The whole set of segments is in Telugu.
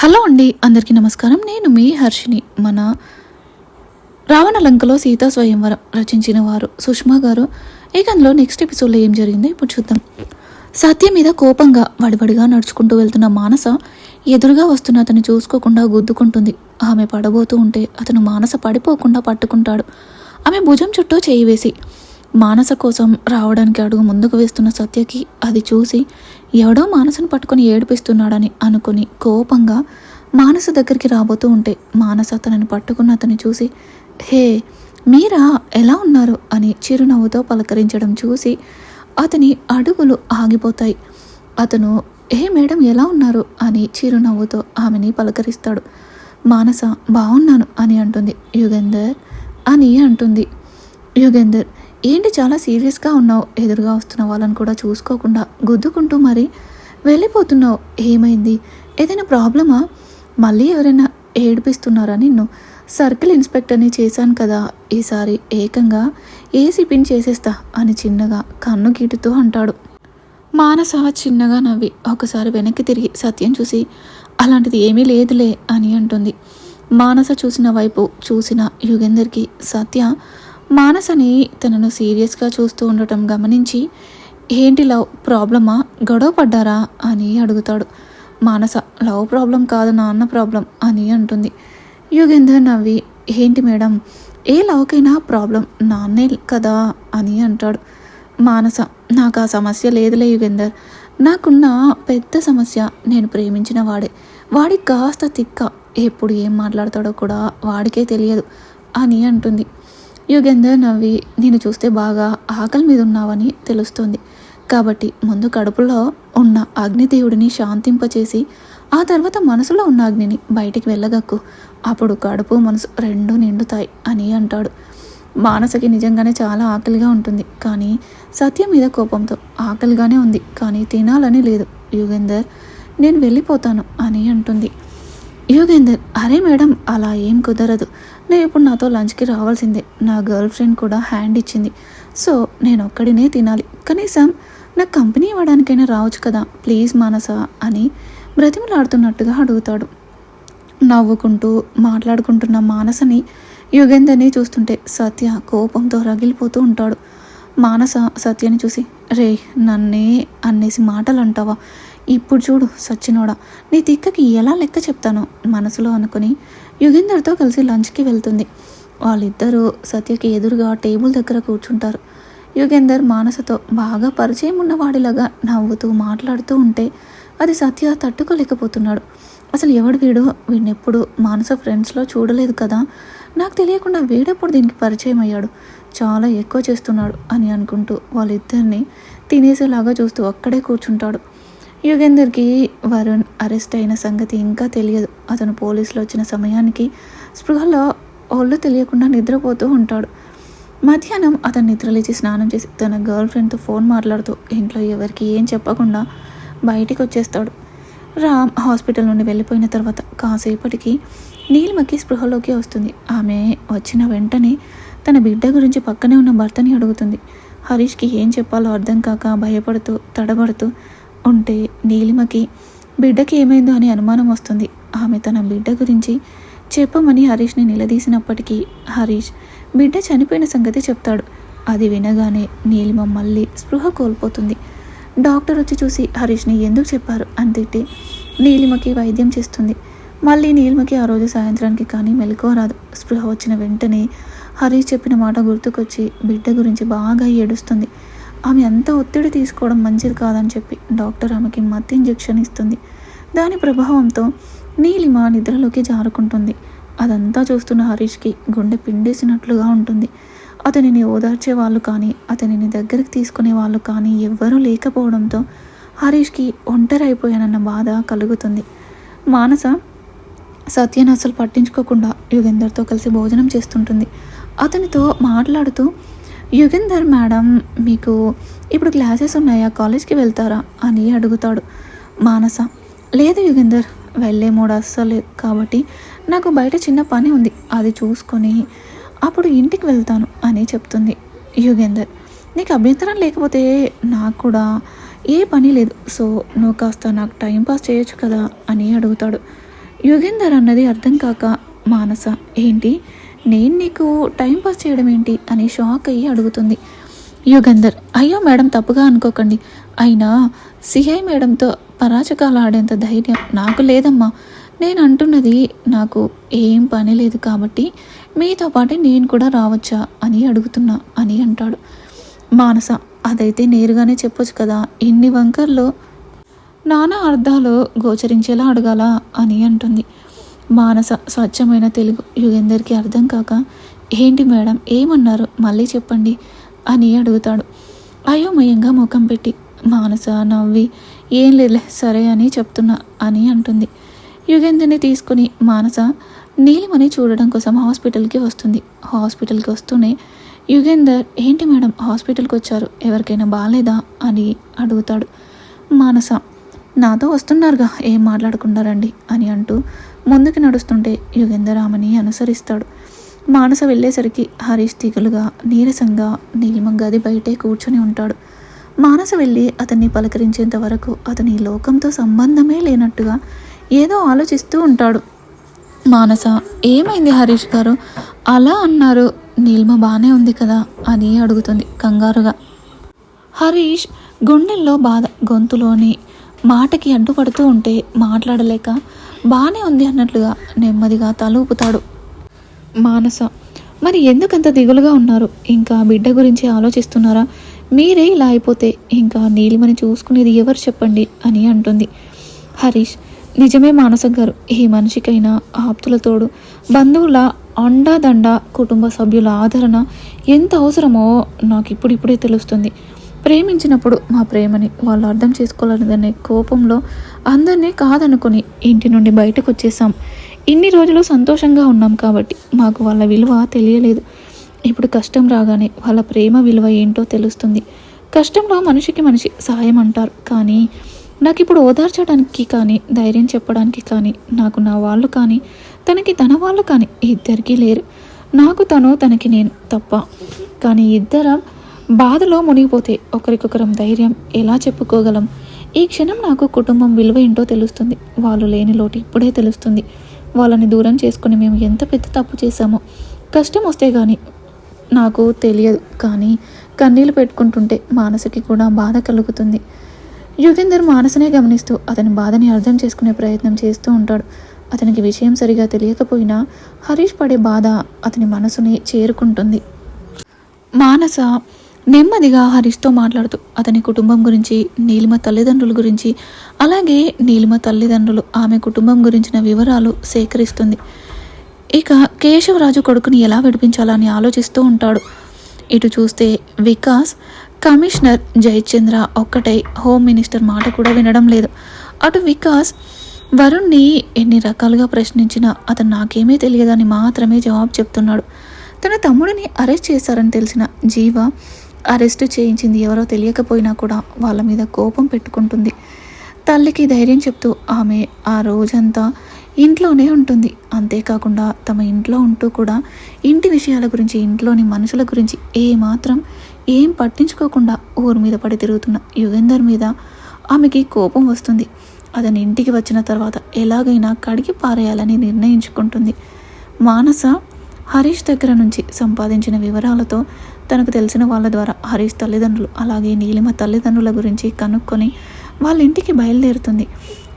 హలో అండి అందరికీ నమస్కారం. నేను మీ హర్షిని మన రావణ లంకలో సీతా స్వయంవరం రచించిన వారు సుష్మా గారు. ఏకంలో నెక్స్ట్ ఎపిసోడ్లో ఏం జరిగిందో ఇప్పుడు చూద్దాం. సత్య మీద కోపంగా వడివడిగా నడుచుకుంటూ వెళ్తున్న మానస ఎదురుగా వస్తున్న అతను చూసుకోకుండా గుద్దుకుంటుంది. ఆమె పడబోతూ ఉంటే అతను మానస పడిపోకుండా పట్టుకుంటాడు. ఆమె భుజం చుట్టూ చేయి వేసి మానస కోసం రావడానికి అడుగు ముందుకు వేస్తున్న సత్యకి అది చూసి ఎవడో మానసును పట్టుకొని ఏడిపిస్తున్నాడని అనుకుని కోపంగా మానస దగ్గరికి రాబోతూ ఉంటే మానస అతనిని పట్టుకున్న అతన్ని చూసి హే మీరా? ఎలా ఉన్నారు? అని చిరునవ్వుతో పలకరించడం చూసి అతని అడుగులు ఆగిపోతాయి. అతను ఏ మేడం ఎలా ఉన్నారు? అని చిరునవ్వుతో ఆమెని పలకరిస్తాడు. మానస బాగున్నాను అని అంటుంది. యుగేందర్ అని అంటుంది. యుగేందర్ ఏంటి చాలా సీరియస్గా ఉన్నావు? ఎదురుగా వస్తున్న వాళ్ళని కూడా చూసుకోకుండా గుద్దుకుంటూ మరి వెళ్ళిపోతున్నావు. ఏమైంది? ఏదైనా ప్రాబ్లమా? మళ్ళీ ఎవరైనా ఏడిపిస్తున్నారా నిన్ను? సర్కిల్ ఇన్స్పెక్టర్ని చేశాను కదా. ఈసారి ఏకంగా ఏసీ పిన్ చేసేస్తా అని చిన్నగా కన్ను గీటుతూ అంటాడు. మానస చిన్నగా నవ్వి ఒకసారి వెనక్కి తిరిగి సత్యం చూసి అలాంటిది ఏమీ లేదులే అని అంటుంది. మానస చూసిన వైపు చూసిన యుగేందర్కి సత్య మానసని తనను సీరియస్గా చూస్తూ ఉండటం గమనించి ఏంటి లవ్ ప్రాబ్లమా? గొడవ పడ్డారా? అని అడుగుతాడు. మానస లవ్ ప్రాబ్లం కాదు నాన్న ప్రాబ్లం అని అంటుంది. యుగేందర్ నవ్వి ఏంటి మేడం ఏ లవ్కైనా ప్రాబ్లం నాన్నే కదా? అని అంటాడు. మానస నాకు ఆ సమస్య లేదులే యుగేందర్. నాకున్న పెద్ద సమస్య నేను ప్రేమించిన వాడే. వాడికి కాస్త తిక్క. ఎప్పుడు ఏం మాట్లాడతాడో కూడా వాడికే తెలియదు అని అంటుంది. యుగేందర్ నవ్వి నేను చూస్తే బాగా ఆకలి మీద ఉన్నావని తెలుస్తుంది. కాబట్టి ముందు కడుపులో ఉన్న అగ్నిదేవుడిని శాంతింపచేసి ఆ తర్వాత మనసులో ఉన్న అగ్నిని బయటికి వెళ్ళగక్కు. అప్పుడు కడుపు మనసు రెండు నిండుతాయి అని అంటాడు. మానసకి నిజంగానే చాలా ఆకలిగా ఉంటుంది. కానీ సత్యం మీద కోపంతో ఆకలిగానే ఉంది. కానీ తినాలని లేదు. యుగేందర్ నేను వెళ్ళిపోతాను అని అంటుంది. యుగేందర్ అరే మేడం అలా ఏం కుదరదు. నేను ఇప్పుడు నాతో లంచ్కి రావాల్సిందే. నా గర్ల్ ఫ్రెండ్ కూడా హ్యాండ్ ఇచ్చింది. సో నేను ఒక్కడినే తినాలి. కనీసం నా కంపెనీ ఇవ్వడానికైనా రావచ్చు కదా. ప్లీజ్ మానస అని బ్రతిమలాడుతున్నట్టుగా అడుగుతాడు. నవ్వుకుంటూ మాట్లాడుకుంటున్న మానసని యుగేందర్ని చూస్తుంటే సత్య కోపంతో రగిలిపోతూ ఉంటాడు. మానస సత్యని చూసి రే నన్నే అనేసి మాటలు అంటావా ఇప్పుడు చూడు సచ్చినోడా నీ తిక్కకి ఎలా లెక్క చెప్తాను? మనసులో అనుకుని యుగేందర్తో కలిసి లంచ్కి వెళ్తుంది. వాళ్ళిద్దరూ సత్యకి ఎదురుగా టేబుల్ దగ్గర కూర్చుంటారు. యుగేందర్ మానసతో బాగా పరిచయం ఉన్నవాడిలాగా నవ్వుతూ మాట్లాడుతూ ఉంటే అది సత్య తట్టుకోలేకపోతున్నాడు. అసలు ఎవడు వీడు? వీడినెప్పుడు మానస ఫ్రెండ్స్లో చూడలేదు కదా? నాకు తెలియకుండా వీడెప్పుడు దీనికి పరిచయం అయ్యాడు? చాలా ఎక్కువ చేస్తున్నాడు అని అనుకుంటూ వాళ్ళిద్దరిని తినేసేలాగా చూస్తూ అక్కడే కూర్చుంటాడు. యుగేందర్కి వరుణ్ అరెస్ట్ అయిన సంగతి ఇంకా తెలియదు. అతను పోలీసులు వచ్చిన సమయానికి స్పృహలో ఒళ్ళు తెలియకుండా నిద్రపోతూ ఉంటాడు. మధ్యాహ్నం అతను నిద్రలేచి స్నానం చేసి తన గర్ల్ ఫ్రెండ్తో ఫోన్ మాట్లాడుతూ ఇంట్లో ఎవరికి ఏం చెప్పకుండా బయటికి వచ్చేస్తాడు రామ్ హాస్పిటల్ నుండి వెళ్ళిపోయిన తర్వాత కాసేపటికి నీలిమకి స్పృహలోకి వస్తుంది. ఆమె వచ్చిన వెంటనే తన బిడ్డ గురించి పక్కనే ఉన్న భర్తని అడుగుతుంది. హరీష్కి ఏం చెప్పాలో అర్థం కాక భయపడుతూ తడబడుతూ ఉంటే నీలిమకి బిడ్డకి ఏమైందో అని అనుమానం వస్తుంది. ఆమె తన బిడ్డ గురించి చెప్పమని హరీష్ని నిలదీసినప్పటికీ హరీష్ బిడ్డ చనిపోయిన సంగతి చెప్తాడు. అది వినగానే నీలిమ మళ్ళీ స్పృహ కోల్పోతుంది. డాక్టర్ వచ్చి చూసి హరీష్ని ఎందుకు చెప్పారు? అని తిట్టి నీలిమకి వైద్యం చేస్తుంది. మళ్ళీ నీలిమకి ఆ రోజు సాయంత్రానికి కానీ మెలకువ రాదు. స్పృహ వచ్చిన వెంటనే హరీష్ చెప్పిన మాట గుర్తుకొచ్చి బిడ్డ గురించి బాగా ఏడుస్తుంది. ఆమె అంత ఒత్తిడి తీసుకోవడం మంచిది కాదని చెప్పి డాక్టర్ ఆమెకి మత్తు ఇంజెక్షన్ ఇస్తుంది. దాని ప్రభావంతో నీలిమ నిద్రలోకి జారుకుంటుంది. అదంతా చూస్తున్న హరీష్కి గుండె పిండేసినట్లుగా ఉంటుంది. అతనిని ఓదార్చే వాళ్ళు కానీ అతనిని దగ్గరికి తీసుకునే వాళ్ళు కానీ ఎవ్వరూ లేకపోవడంతో హరీష్కి ఒంటరి అయిపోయానన్న బాధ కలుగుతుంది. మానస సత్యను అసలు పట్టించుకోకుండా యుగేందర్తో కలిసి భోజనం చేస్తుంటుంది. అతనితో మాట్లాడుతూ యుగంధర్ మేడం మీకు ఇప్పుడు క్లాసెస్ ఉన్నాయా? కాలేజ్కి వెళ్తారా? అని అడుగుతాడు మానస. లేదు యుగంధర్ వెళ్ళే మూడు అస్సలు లేదు. కాబట్టి నాకు బయట చిన్న పని ఉంది. అది చూసుకొని అప్పుడు ఇంటికి వెళ్తాను అని చెప్తుంది యుగేందర్ నీకు అభ్యంతరం లేకపోతే నాకు కూడా ఏ పని లేదు. సో నువ్వు కాస్త నాకు టైం పాస్ చేయొచ్చు కదా? అని అడుగుతాడు యుగేందర్ అన్నది అర్థం కాక మానస ఏంటి? నేను నీకు టైం పాస్ చేయడం ఏంటి? అని షాక్ అయ్యి అడుగుతుంది. యుగంధర్ అయ్యో మేడం తప్పుగా అనుకోకండి. అయినా సిఐ మేడంతో పరాచకాలు ఆడేంత ధైర్యం నాకు లేదమ్మా. నేను అంటున్నది నాకు ఏం పని లేదు కాబట్టి మీతో పాటే నేను కూడా రావచ్చా అని అడుగుతున్నా అని అంటాడు. మానస అదైతే నేరుగానే చెప్పొచ్చు కదా ఇన్ని వంకర్లు నానా అర్థాలు గోచరించేలా అడగాల అని అంటుంది. మానస స్వచ్ఛమైన తెలుగు యుగేందర్కి అర్థం కాక ఏంటి మేడం ఏమన్నారు? మళ్ళీ చెప్పండి అని అడుగుతాడు. అయోమయంగా ముఖం పెట్టి మానస నవ్వి ఏం లేదులే సరే అని చెప్తున్నా అని అంటుంది. యుగేందర్ని తీసుకుని మానస నీలిమని చూడడం కోసం హాస్పిటల్కి వస్తుంది. హాస్పిటల్కి వస్తూనే యుగేందర్ ఏంటి మేడం హాస్పిటల్కి వచ్చారు? ఎవరికైనా బాగాలేదా అని అడుగుతాడు. మానస నాతో వస్తున్నారుగా ఏం మాట్లాడుకున్నారండి అని అంటూ ముందుకు నడుస్తుంటే యుగేంద్రరామని అనుసరిస్తాడు. మానస వెళ్ళేసరికి హరీష్ తీగలుగా నీరసంగా నీలిమ గది బయటే కూర్చొని ఉంటాడు. మానస వెళ్ళి అతన్ని పలకరించేంత వరకు అతని లోకంతో సంబంధమే లేనట్టుగా ఏదో ఆలోచిస్తూ ఉంటాడు. మానస ఏమైంది హరీష్ గారు? అలా అన్నారు. నీలిమ బాగానే ఉంది కదా? అని అడుగుతుంది కంగారుగా. హరీష్ గుండెల్లో బాధ గొంతులోని మాటకి అడ్డుపడుతూ ఉంటే మాట్లాడలేక బాగానే ఉంది అన్నట్లుగా నెమ్మదిగా తలూపుతాడు. మానస మరి ఎందుకంత దిగులుగా ఉన్నారు? ఇంకా బిడ్డ గురించి ఆలోచిస్తున్నారా? మీరే ఇలా అయిపోతే ఇంకా నీలిమని చూసుకునేది ఎవరు చెప్పండి అని అంటుంది. హరీష్ నిజమే మానస గారు ఈ మనిషికైనా ఆప్తుల తోడు బంధువుల అండాదండ కుటుంబ సభ్యుల ఆదరణ ఎంత అవసరమో నాకు ఇప్పుడిప్పుడే తెలుస్తుంది. ప్రేమించినప్పుడు మా ప్రేమని వాళ్ళు అర్థం చేసుకోలేదనే కోపంలో అందరినీ కాదనుకొని ఇంటి నుండి బయటకు వచ్చేసాం ఇన్ని రోజులు సంతోషంగా ఉన్నాం కాబట్టి మాకు వాళ్ళ విలువ తెలియలేదు. ఇప్పుడు కష్టం రాగానే వాళ్ళ ప్రేమ విలువ ఏంటో తెలుస్తుంది. కష్టంలో మనిషికి మనిషి సాయం అంటారు. కానీ నాకు ఇప్పుడు ఓదార్చడానికి కానీ ధైర్యం చెప్పడానికి కానీ నాకు నా వాళ్ళు కానీ తనకి తన వాళ్ళు కానీ ఇద్దరికీ లేరు. నాకు తను తనకి నేను తప్ప. కానీ ఇద్దరం బాధలో మునిగిపోతే ఒకరికొకరం ధైర్యం ఎలా చెప్పుకోగలం? ఈ క్షణం నాకు కుటుంబం విలువ ఏంటో తెలుస్తుంది. వాళ్ళు లేని లోటు ఇప్పుడే తెలుస్తుంది. వాళ్ళని దూరం చేసుకుని మేము ఎంత పెద్ద తప్పు చేశామో. కష్టం వస్తే కానీ నాకు తెలియదు. కానీ కన్నీళ్ళు పెట్టుకుంటుంటే మానసకి కూడా బాధ కలుగుతుంది. యుగేందర్ మానసనే గమనిస్తూ అతని బాధని అర్థం చేసుకునే ప్రయత్నం చేస్తూ ఉంటాడు. అతనికి విషయం సరిగా తెలియకపోయినా హరీష్ పడే బాధ అతని మనసుని చేరుకుంటుంది. మానస నెమ్మదిగా హరీష్తో మాట్లాడుతూ అతని కుటుంబం గురించి నీలిమ తల్లిదండ్రుల గురించి అలాగే నీలిమ తల్లిదండ్రులు ఆమె కుటుంబం గురించిన వివరాలు సేకరిస్తుంది. ఇక కేశవరాజు కొడుకుని ఎలా విడిపించాలని ఆలోచిస్తూ ఉంటాడు. ఇటు చూస్తే వికాస్ కమిషనర్ జయచంద్ర ఒక్కటై హోమ్ మినిస్టర్ మాట కూడా వినడం లేదు. అటు వికాస్ వరుణ్ణి ఎన్ని రకాలుగా ప్రశ్నించినా అతను నాకేమీ తెలియదని మాత్రమే జవాబు చెప్తున్నాడు. తన తమ్ముడిని అరెస్ట్ చేశారని తెలిసిన జీవ అరెస్టు చేయించింది ఎవరో తెలియకపోయినా కూడా వాళ్ళ మీద కోపం పెట్టుకుంటుంది. తల్లికి ధైర్యం చెప్తూ ఆమె ఆ రోజంతా ఇంట్లోనే ఉంటుంది. అంతేకాకుండా తమ ఇంట్లో ఉంటూ కూడా ఇంటి విషయాల గురించి ఇంట్లోని మనుషుల గురించి ఏమాత్రం ఏం పట్టించుకోకుండా ఊరి మీద పడి తిరుగుతున్న యుగేందర్ మీద ఆమెకి కోపం వస్తుంది. అతని ఇంటికి వచ్చిన తర్వాత ఎలాగైనా కడిగి పారేయాలని నిర్ణయించుకుంటుంది. మానస హరీష్ దగ్గర నుంచి సంపాదించిన వివరాలతో తనకు తెలిసిన వాళ్ళ ద్వారా హరీష్ తల్లిదండ్రులు అలాగే నీలిమ తల్లిదండ్రుల గురించి కనుక్కొని వాళ్ళ ఇంటికి బయలుదేరుతుంది.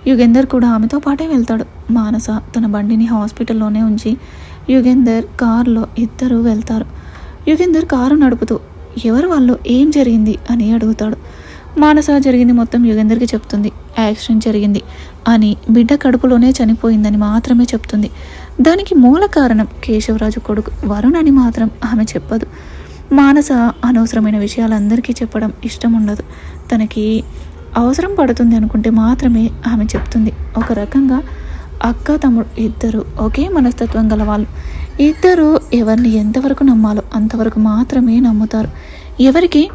యుగేందర్ కూడా ఆమెతో పాటే వెళ్తాడు. మానస తన బండిని హాస్పిటల్లోనే ఉంచి యుగేందర్ కారులో ఇద్దరు వెళ్తారు. యుగేందర్ కారు నడుపుతూ ఎవరు వాళ్ళు? ఏం జరిగింది? అని అడుగుతాడు. మానస జరిగింది మొత్తం యుగేందర్కి చెప్తుంది. యాక్సిడెంట్ జరిగింది అని బిడ్డ కడుపులోనే చనిపోయిందని మాత్రమే చెప్తుంది. దానికి మూల కారణం కేశవరాజు కొడుకు వరుణ్ అని మాత్రం ఆమె చెప్పదు. మానస అనవసరమైన విషయాలు అందరికీ చెప్పడం ఇష్టం ఉండదు. తనకి అవసరం పడుతుంది అనుకుంటే మాత్రమే ఆమె చెప్తుంది. ఒక రకంగా అక్క తమ్ముడు ఇద్దరు ఒకే మనస్తత్వం గల వాళ్ళు. ఇద్దరు ఎవరిని ఎంతవరకు నమ్మాలో అంతవరకు మాత్రమే నమ్ముతారు. ఎవరికి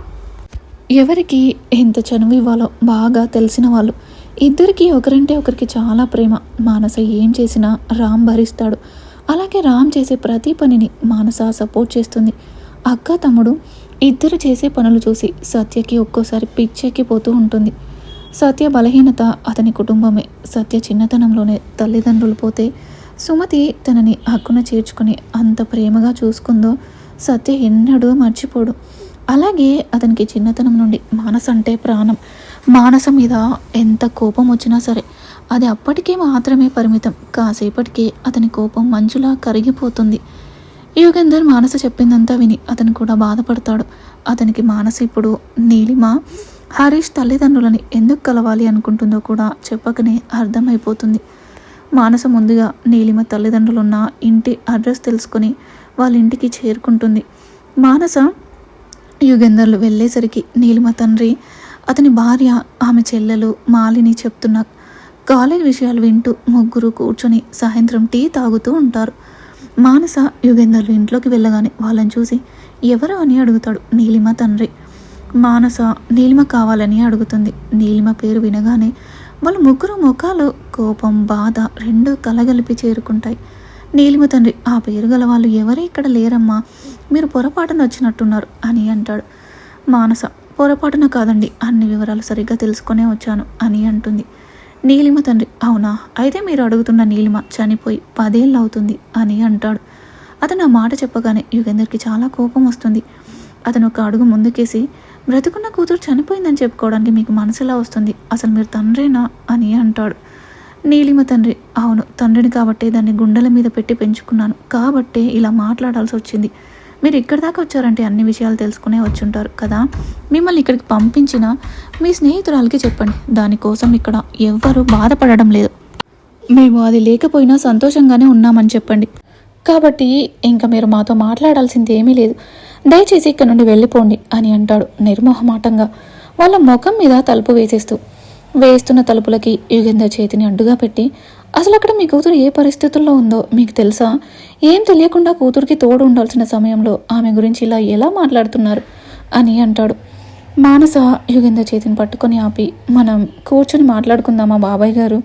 ఎవరికి ఎంత చనువు ఇవ్వాలో బాగా తెలిసిన వాళ్ళు. ఇద్దరికి ఒకరంటే ఒకరికి చాలా ప్రేమ. మానస ఏం చేసినా రామ్ భరిస్తాడు. అలాగే రామ్ చేసే ప్రతి పనిని మానస సపోర్ట్ చేస్తుంది. అక్క తమ్ముడు ఇద్దరు చేసే పనులు చూసి సత్యకి ఒక్కోసారి పిచ్చెక్కిపోతూ ఉంటుంది. సత్య బలహీనత అతని కుటుంబమే. సత్య చిన్నతనంలోనే తల్లిదండ్రులు పోతే సుమతి తనని హక్కున చేర్చుకుని అంత ప్రేమగా చూసుకుందో సత్య ఎన్నడూ మర్చిపోడు. అలాగే అతనికి చిన్నతనం నుండి మానస అంటే ప్రాణం. మానస మీద ఎంత కోపం వచ్చినా సరే అది అప్పటికే మాత్రమే పరిమితం. కాసేపటికే అతని కోపం మంచులా కరిగిపోతుంది. యోగేందర్ మానస చెప్పిందంతా విని అతను కూడా బాధపడతాడు. అతనికి మానస ఇప్పుడు నీలిమ. హరీష్ తల్లిదండ్రులని ఎందుకు కలవాలి అనుకుంటుందో కూడా చెప్పకనే అర్థమైపోతుంది. మానస ముందుగా నీలిమ తల్లిదండ్రులున్న ఇంటి అడ్రస్ తెలుసుకొని వాళ్ళ ఇంటికి చేరుకుంటుంది. మానస యుగేందర్లు వెళ్ళేసరికి నీలిమ తండ్రి అతని భార్య ఆమె చెల్లెలు మాలిని చెప్తున్న కాలేజ్ విషయాలు వింటూ ముగ్గురు కూర్చొని సాయంత్రం టీ తాగుతూ ఉంటారు. మానస యుగేందర్లు ఇంట్లోకి వెళ్ళగానే వాళ్ళని చూసి ఎవరు? అని అడుగుతాడు నీలిమ తండ్రి. మానస నీలిమ కావాలని అడుగుతుంది. నీలిమ పేరు వినగానే వాళ్ళ ముగ్గురు ముఖాలు కోపం బాధ రెండు కలగలిపి చేరుకుంటాయి. నీలిమ తండ్రి ఆ పేరు గల వాళ్ళు ఎవరు? ఇక్కడ లేరమ్మా. మీరు పొరపాటున వచ్చినట్టున్నారు అని అంటాడు. మానస పొరపాటున కాదండి. అన్ని వివరాలు సరిగ్గా తెలుసుకునే వచ్చాను అని అంటుంది. నీలిమ తండ్రి. అవునా? అయితే మీరు అడుగుతున్న నీలిమ చనిపోయి పదేళ్ళు అవుతుంది అని అంటాడు. అతను ఆ మాట చెప్పగానే యుగేందర్కి చాలా కోపం వస్తుంది. అతను ఒక అడుగు ముందుకేసి బ్రతుకున్న కూతురు చనిపోయిందని చెప్పుకోవడానికి మీకు మనసులా వస్తుంది. అసలు మీరు తండ్రేనా? అని అంటాడు. నీలిమ తండ్రి. అవును తండ్రిని కాబట్టే దాన్ని గుండెల మీద పెట్టి పెంచుకున్నాను. కాబట్టే ఇలా మాట్లాడాల్సి వచ్చింది. మీరు ఇక్కడి దాకా వచ్చారంటే అన్ని విషయాలు తెలుసుకునే వచ్చుంటారు కదా. మిమ్మల్ని ఇక్కడికి పంపించిన మీ స్నేహితురాలకి చెప్పండి. దానికోసం ఇక్కడ ఎవ్వరూ బాధపడడం లేదు. మేము అది లేకపోయినా సంతోషంగానే ఉన్నామని చెప్పండి. కాబట్టి ఇంకా మీరు మాతో మాట్లాడాల్సింది ఏమీ లేదు. దయచేసి ఇక్కడ నుండి వెళ్ళిపోండి అని అంటాడు నిర్మోహమాటంగా. వాళ్ళ ముఖం మీద తలుపు వేసేస్తూ వేస్తున్న తలుపులకి యుగేందర్ చేతిని అడ్డుగా పెట్టి అసలు అక్కడ మీ కూతురు ఏ పరిస్థితుల్లో ఉందో మీకు తెలుసా? ఏం తెలియకుండా కూతురికి తోడు ఉండాల్సిన సమయంలో ఆమె గురించి ఇలా ఎలా మాట్లాడుతున్నారు అని అంటాడు. మానస యుగేంద్ర చేతిని పట్టుకొని ఆపి మనం కూర్చొని మాట్లాడుకుందామా బాబాయ్ గారు?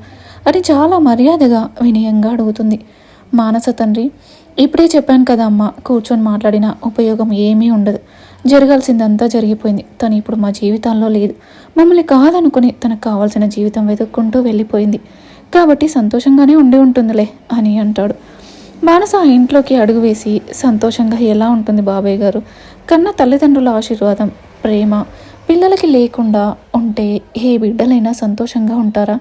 అని చాలా మర్యాదగా వినయంగా అడుగుతుంది. మానస తండ్రి ఇప్పుడే చెప్పాను కదా అమ్మ కూర్చొని మాట్లాడిన ఉపయోగం ఏమీ ఉండదు. జరగాల్సిందంతా జరిగిపోయింది. తను ఇప్పుడు మా జీవితాల్లో లేదు. మమ్మల్ని కాదనుకుని తనకు కావాల్సిన జీవితం వెతుక్కుంటూ వెళ్ళిపోయింది. కాబట్టి సంతోషంగానే ఉండి ఉంటుందిలే అని అంటాడు. మానస ఆ ఇంట్లోకి అడుగు వేసి సంతోషంగా ఎలా ఉంటుంది బాబాయ్ గారు? కన్న తల్లిదండ్రుల ఆశీర్వాదం ప్రేమ పిల్లలకి లేకుండా ఉంటే ఏ బిడ్డలైనా సంతోషంగా ఉంటారా?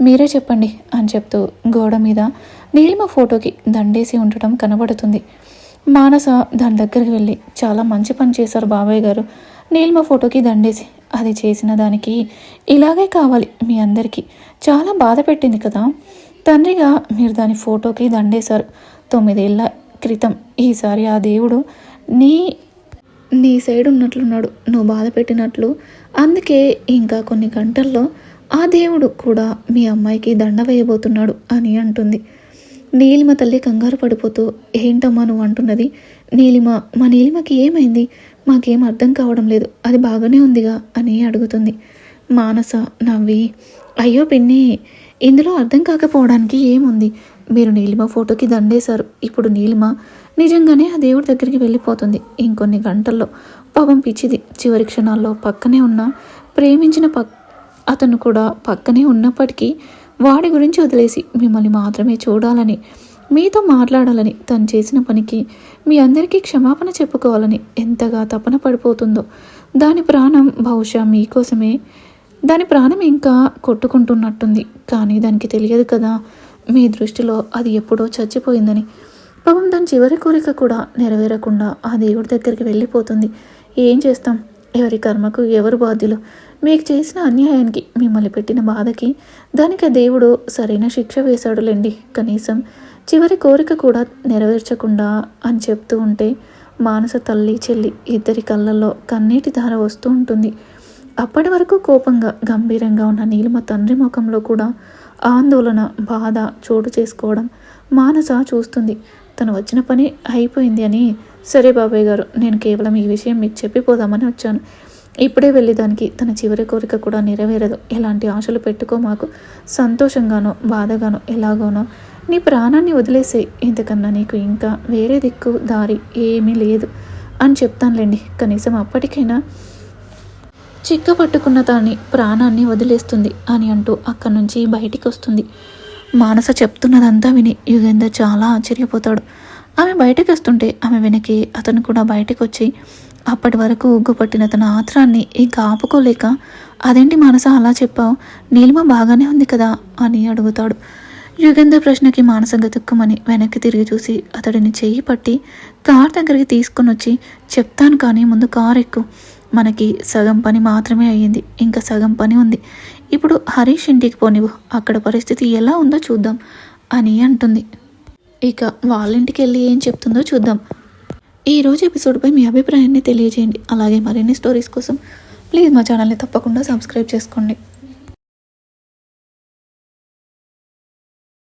మీరే చెప్పండి అని చెప్తూ గోడ మీద నీలిమ ఫోటోకి దండేసి ఉండటం కనబడుతుంది. మానస దాని దగ్గరికి వెళ్ళి చాలా మంచి పని చేశారు బాబాయ్ గారు నీలిమ ఫోటోకి దండేసి అది చేసిన దానికి ఇలాగే కావాలి మీ అందరికీ. చాలా బాధ పెట్టింది కదా. తండ్రిగా మీరు దాని ఫోటోకి దండేశారు. తొమ్మిదేళ్ళ క్రితం ఈసారి ఆ దేవుడు నీ నీ సైడ్ ఉన్నట్లున్నాడు. నువ్వు బాధ పెట్టినట్లు. అందుకే ఇంకా కొన్ని గంటల్లో ఆ దేవుడు కూడా మీ అమ్మాయికి దండ వేయబోతున్నాడు అని అంటుంది. నీలిమ తల్లి కంగారు పడిపోతూ ఏంటమ్మా నువ్వు అంటున్నది? నీలిమ మా నీలిమకి ఏమైంది? మాకేం అర్థం కావడం లేదు. అది బాగానే ఉందిగా అని అడుగుతుంది. మానస నవ్వి అయ్యో పిన్ని ఇందులో అర్థం కాకపోవడానికి ఏముంది? మీరు నీలిమ ఫోటోకి దండేశారు. ఇప్పుడు నీలిమ నిజంగానే ఆ దేవుడి దగ్గరికి వెళ్ళిపోతుంది. ఇంకొన్ని గంటల్లో. పాపం పిచ్చిది. చివరి క్షణాల్లో పక్కనే ఉన్న ప్రేమించిన పక్ అతను కూడా పక్కనే ఉన్నప్పటికీ వాడి గురించి వదిలేసి మిమ్మల్ని మాత్రమే చూడాలని మీతో మాట్లాడాలని తను చేసిన పనికి మీ అందరికీ క్షమాపణ చెప్పుకోవాలని ఎంతగా తపన పడిపోతుందో. దాని ప్రాణం బహుశా మీకోసమే. దాని ప్రాణం ఇంకా కొట్టుకుంటున్నట్టుంది. కానీ దానికి తెలియదు కదా మీ దృష్టిలో అది ఎప్పుడో చచ్చిపోయిందని. పాపం దాని చివరి కోరిక కూడా నెరవేరకుండా ఆ దేవుడి దగ్గరికి వెళ్ళిపోతుంది. ఏం చేస్తాం? ఎవరి కర్మకు ఎవరు బాధ్యులు? మీకు చేసిన అన్యాయానికి మిమ్మల్ని పెట్టిన బాధకి దానికి ఆ దేవుడు సరైన శిక్ష వేశాడులేండి. కనీసం చివరి కోరిక కూడా నెరవేర్చకుండా అని చెప్తూ ఉంటే మానస తల్లి చెల్లి ఇద్దరి కళ్ళల్లో కన్నీటి ధార వస్తూ ఉంటుంది. అప్పటి వరకు కోపంగా గంభీరంగా ఉన్న నీలిమ తండ్రి ముఖంలో కూడా ఆందోళన బాధ చోటు చేసుకోవడం మానస చూస్తుంది. తను వచ్చిన పని అయిపోయింది అని సరే బాబాయ్ గారు నేను కేవలం ఈ విషయం మీకు చెప్పిపోదామని వచ్చాను. ఇప్పుడే వెళ్ళి దానికి తన చివరి కోరిక కూడా నెరవేరదు. ఎలాంటి ఆశలు పెట్టుకో మాకు. సంతోషంగానో బాధగానో ఎలాగోనో నీ ప్రాణాన్ని వదిలేసే. ఇంతకన్నా నీకు ఇంకా వేరే దిక్కు దారి ఏమీ లేదు అని చెప్తానులేండి. కనీసం అప్పటికైనా చిక్క పట్టుకున్న దాన్ని ప్రాణాన్ని వదిలేస్తుంది అని అంటూ అక్కడి నుంచి బయటికి వస్తుంది. మానస చెప్తున్నదంతా విని యుగేందర్ చాలా ఆశ్చర్యపోతాడు. ఆమె బయటకు వస్తుంటే ఆమె వెనక్కి అతను కూడా బయటకు వచ్చి అప్పటి వరకు ఉగ్గుపట్టిన తన ఆత్రాన్ని ఇంకా ఆపుకోలేక అదేంటి మానస అలా చెప్పావు? నీలిమ బాగానే ఉంది కదా? అని అడుగుతాడు. యుగంధ ప్రశ్నకి మానసంగా దుఃఖమని వెనక్కి తిరిగి చూసి అతడిని చెయ్యి పట్టి కార్ దగ్గరికి తీసుకొని వచ్చి చెప్తాను కానీ ముందు కార్ ఎక్కు. మనకి సగం పని మాత్రమే అయ్యింది. ఇంకా సగం పని ఉంది. ఇప్పుడు హరీష్ ఇంటికి పోనివ్వు. అక్కడ పరిస్థితి ఎలా ఉందో చూద్దాం అని అంటుంది. ఇక వాళ్ళ ఇంటికి వెళ్ళి ఏం చెప్తుందో చూద్దాం. ఈ రోజు ఎపిసోడ్పై మీ అభిప్రాయాన్ని తెలియజేయండి. అలాగే మరిన్ని స్టోరీస్ కోసం ప్లీజ్ మా ఛానల్ని తప్పకుండా సబ్స్క్రైబ్ చేసుకోండి.